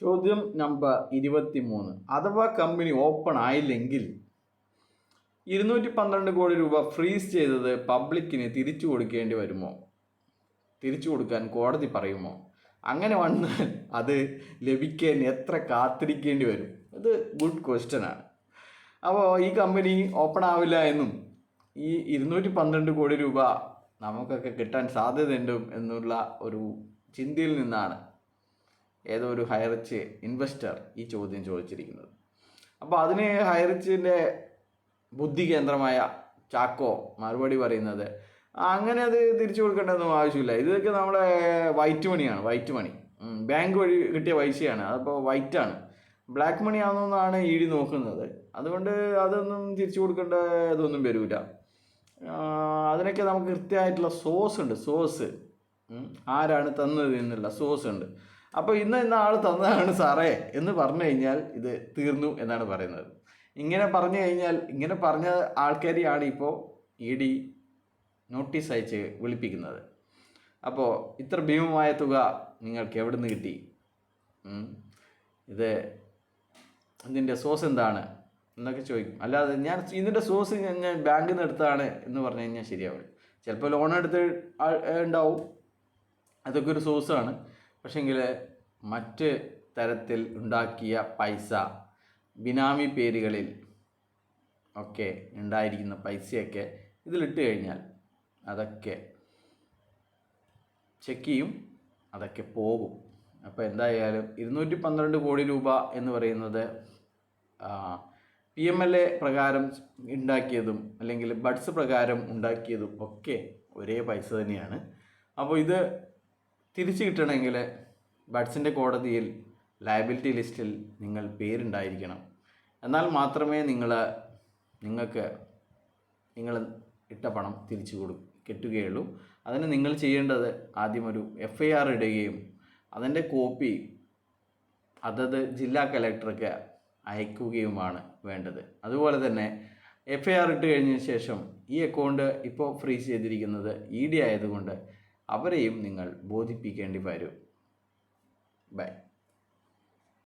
ചോദ്യം നമ്പർ ഇരുപത്തി മൂന്ന് അഥവാ കമ്പനി ഓപ്പൺ ആയില്ലെങ്കിൽ ഇരുന്നൂറ്റി പന്ത്രണ്ട് കോടി രൂപ ഫ്രീസ് ചെയ്തത് പബ്ലിക്കിന് തിരിച്ചു കൊടുക്കേണ്ടി വരുമോ? തിരിച്ചു കൊടുക്കാൻ കോടതി പറയുമോ? അങ്ങനെ വന്നാൽ അത് ലഭിക്കാൻ എത്ര കാത്തിരിക്കേണ്ടി വരും? ഇത് ഗുഡ് ക്വസ്റ്റ്യൻ ആണ്. അപ്പോൾ ഈ കമ്പനി ഓപ്പൺ ആവില്ല എന്നും ഈ ഇരുന്നൂറ്റി പന്ത്രണ്ട് കോടി രൂപ നമുക്കൊക്കെ കിട്ടാൻ സാധ്യതയുണ്ട് എന്നുള്ള ഒരു ചിന്തയിൽ നിന്നാണ് ഏതോ ഒരു ഹൈറിച്ച് ഇൻവെസ്റ്റർ ഈ ചോദ്യം ചോദിച്ചിരിക്കുന്നത്? അപ്പോൾ അതിന് ഹൈറിച്ചിന്റെ ബുദ്ധി കേന്ദ്രമായ ചാക്കോ മറുപടി പറയുന്നത് അങ്ങനെ അത് തിരിച്ചു കൊടുക്കേണ്ടതൊന്നും ആവശ്യമില്ല. ഇതൊക്കെ നമ്മുടെ വൈറ്റ് മണിയാണ് വൈറ്റ് മണി ബാങ്ക് വഴി കിട്ടിയ പൈസയാണ്. അതിപ്പോൾ വൈറ്റ് ആണ്. ബ്ലാക്ക് മണി ആണെന്നാണ് ഡി നോക്കുന്നത്. അതുകൊണ്ട് അതൊന്നും തിരിച്ചു കൊടുക്കേണ്ട ഇതൊന്നും വരില്ല അതിനൊക്കെ നമുക്ക് കൃത്യമായിട്ടുള്ള സോസ് ഉണ്ട്. സോസ് ആരാണ് തന്നത് എന്നുള്ള സോസ് ഉണ്ട്. അപ്പോൾ ഇന്ന് ഇന്ന ആൾ തന്നതാണ് സാറേ എന്ന് പറഞ്ഞു കഴിഞ്ഞാൽ ഇത് തീർന്നു എന്നാണ് പറയുന്നത്. ഇങ്ങനെ പറഞ്ഞു കഴിഞ്ഞാൽ ഇങ്ങനെ പറഞ്ഞ ആൾക്കാരെയാണ് ഇപ്പോൾ ഇ ഡി നോട്ടീസ് അയച്ച് വിളിപ്പിക്കുന്നത്. അപ്പോൾ ഇത്ര ഭീമമായ തുക നിങ്ങൾക്ക് എവിടെ നിന്ന് കിട്ടി. ഇത് ഇതിന്റെ സോസ് എന്താണ് എന്നൊക്കെ ചോദിക്കും. അല്ലാതെ ഞാൻ ഇതിന്റെ സോഴ്സ് ഞാൻ ബാങ്കിൽ നിന്ന് എടുത്തതാണ് എന്ന് പറഞ്ഞു കഴിഞ്ഞാൽ ശരിയാവില്ല. ചിലപ്പോൾ ലോൺ എടുത്ത് ഉണ്ടാവും. അതൊക്കെ ഒരു സോഴ്സാണ്. പക്ഷെങ്കിൽ മറ്റ് തരത്തിൽ ഉണ്ടാക്കിയ പൈസ ബിനാമി പേരുകളിൽ ഒക്കെ ഉണ്ടായിരിക്കുന്ന പൈസയൊക്കെ ഇതിലിട്ട് കഴിഞ്ഞാൽ അതൊക്കെ ചെക്ക് ചെയ്യും അതൊക്കെ പോകും. അപ്പോൾ എന്തായാലും ഇരുന്നൂറ്റി പന്ത്രണ്ട് കോടി രൂപ എന്ന് പറയുന്നത് പി എം എൽ എ പ്രകാരം ഉണ്ടാക്കിയതും അല്ലെങ്കിൽ ബഡ്സ് പ്രകാരം ഉണ്ടാക്കിയതും ഒക്കെ ഒരേ പൈസ തന്നെയാണ്. അപ്പോൾ ഇത് തിരിച്ചു കിട്ടണമെങ്കിൽ ബഡ്സിന്റെ കോടതിയിൽ ലയബിലിറ്റി ലിസ്റ്റിൽ നിങ്ങൾ പേരുണ്ടായിരിക്കണം. എന്നാൽ മാത്രമേ നിങ്ങൾ നിങ്ങൾക്ക് നിങ്ങൾ ഇട്ട പണം തിരിച്ചു കൊടു കിട്ടുകയുള്ളൂ. അതിന് നിങ്ങൾ ചെയ്യേണ്ടത് ആദ്യം ഒരു എഫ് ഐ ആർ ഇടുകയും അതിന്റെ കോപ്പി അതത് ജില്ലാ കലക്ടർക്ക് അയക്കുകയുമാണ് വേണ്ടത്. അതുപോലെ തന്നെ എഫ് ഐ ആർ ഇട്ട് കഴിഞ്ഞ ശേഷം ഈ അക്കൗണ്ട് ഇപ്പോൾ ഫ്രീസ് ചെയ്തിരിക്കുന്നത് ഇ ഡി ആയതുകൊണ്ട് അവരെയും നിങ്ങൾ ബോധിപ്പിക്കേണ്ടി വരും. ബൈ.